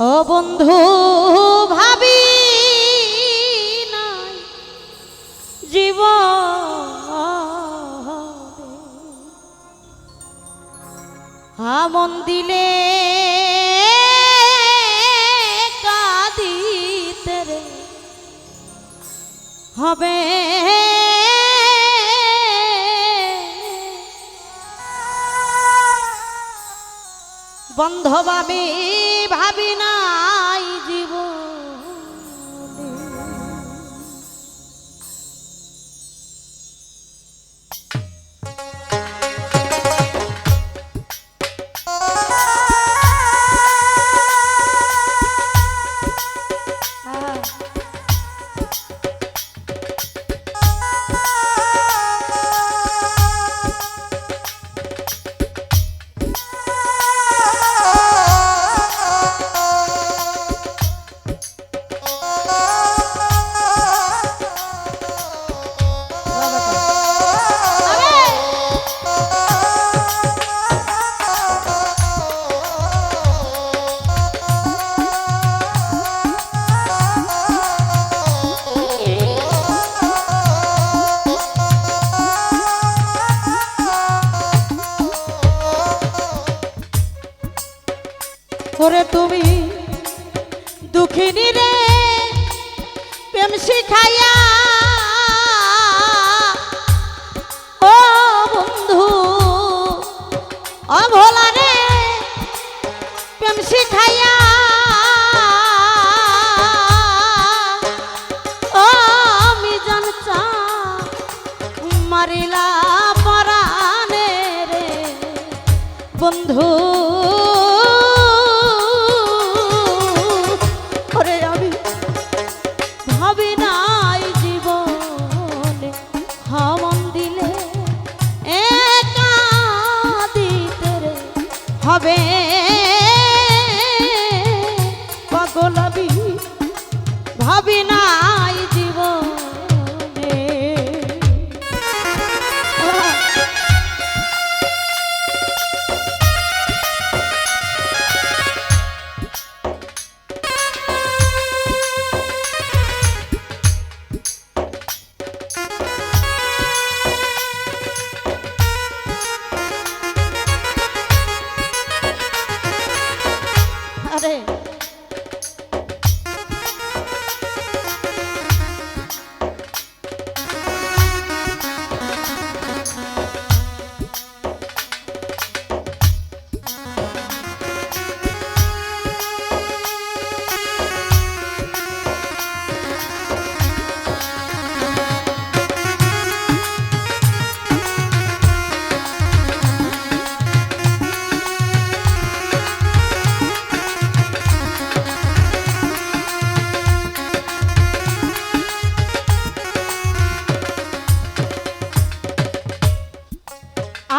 ও বন্ধু ভাবি জীব আমন দিলে কাঁদিতে রে হবে। বন্ধ ভাবি ভাবি ¡Vamos!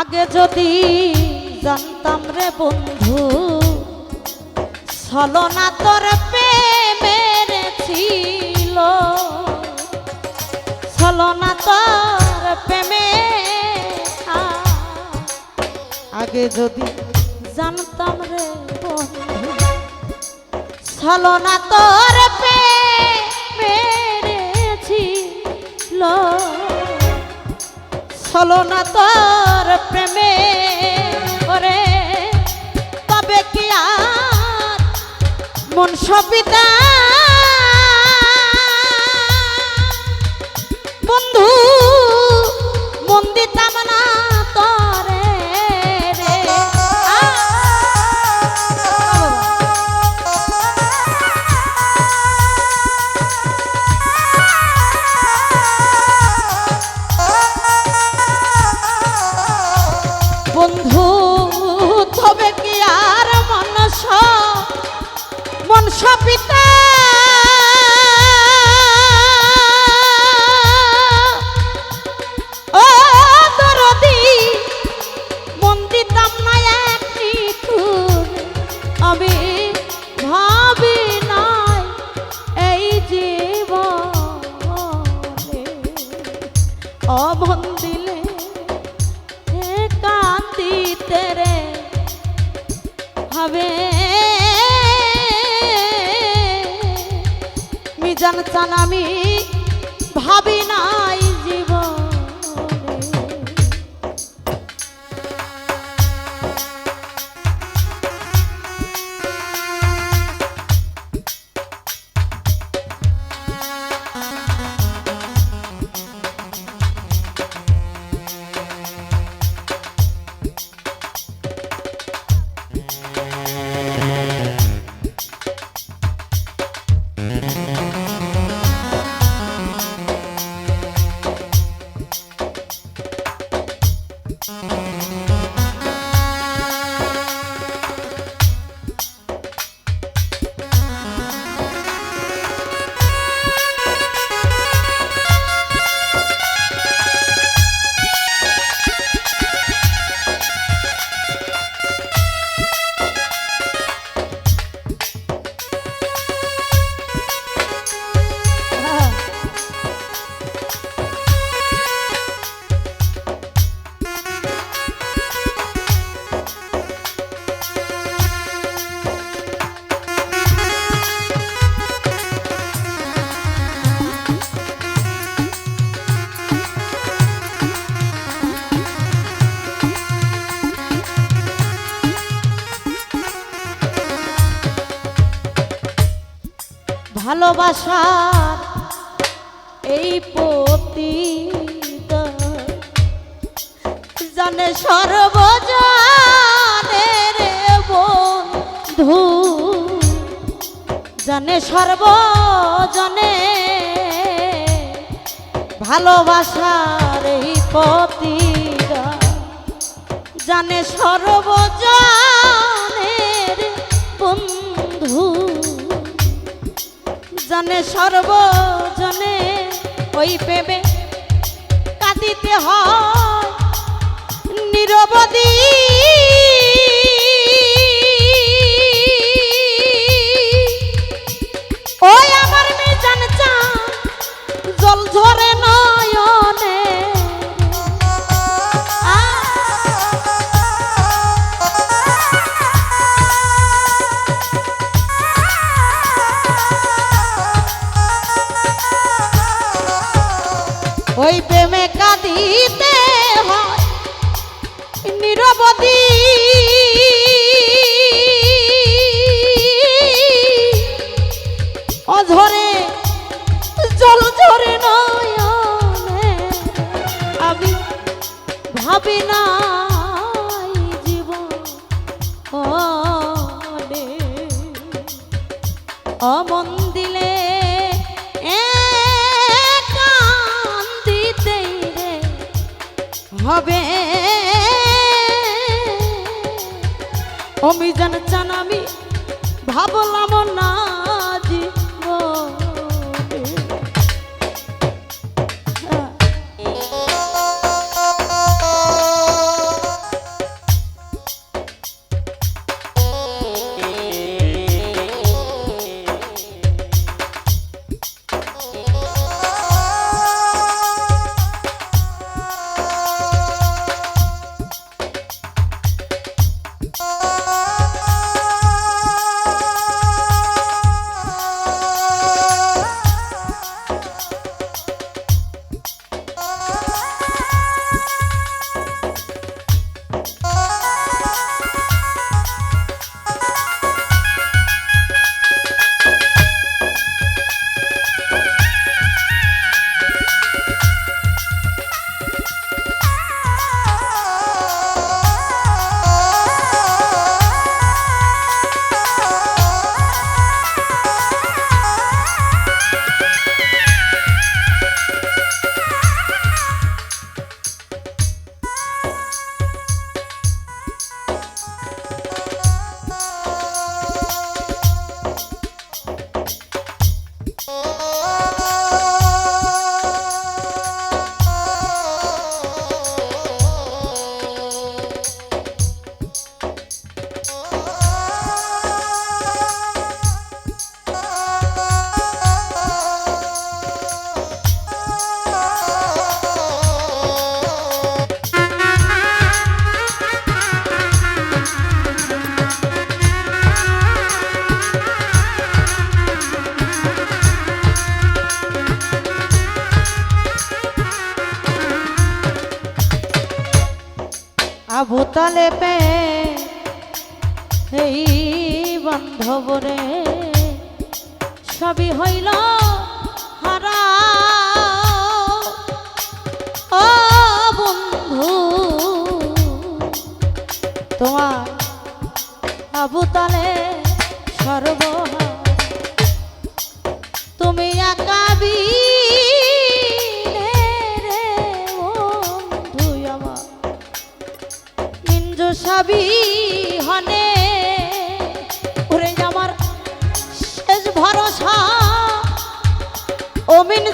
আগে যদি জানতাম রে বন্ধু, ছলনা তোর প্রেমের ছিল ছলনা তোর প্রেমে আগে যদি জানতাম রে বন্ধু, ছলনা তোর প্রেমের ছিল ছলনা তোর প্রেমে করে তবে কি আর মন সবিতা? বন্ধু মন হবে মিজান চান আমি ভাবি ভালোবাসার এই পতিতা। জানে সর্বজানে রে বন্ধু। জানে সর্বজনে ভালোবাসার এই পতিতা। জানে সর্বজনের জানে সর্বজনে ওই পেবে কাঁদিতে হয়। নিরবধি ভাবি নাই জীবন অমন দিলে রে হবে। আমি জান চান আমি ভাবলাম না। বান্ধবরে সবই হইল হারা। ও বন্ধু তোমার আবুতালে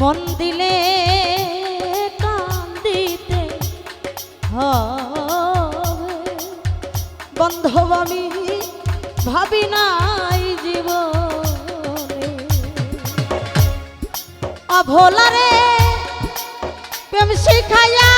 মন দিলে কান্দিতে বন্ধব আমি ভাবি নাই জীবনে। অভোলারে প্রেম শিখাইয়া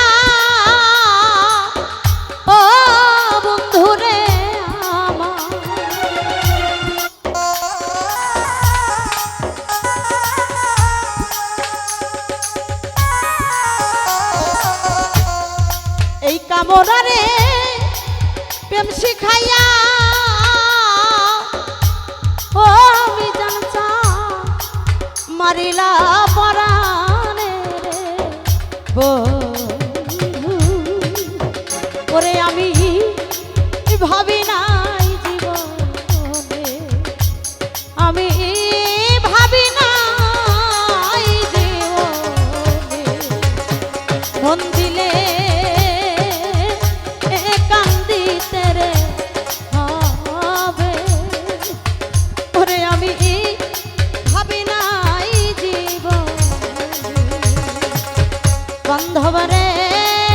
এই কামনারে প্রেম শিখাইয়া। ও আমি জানছা মারিলা পরাণে রে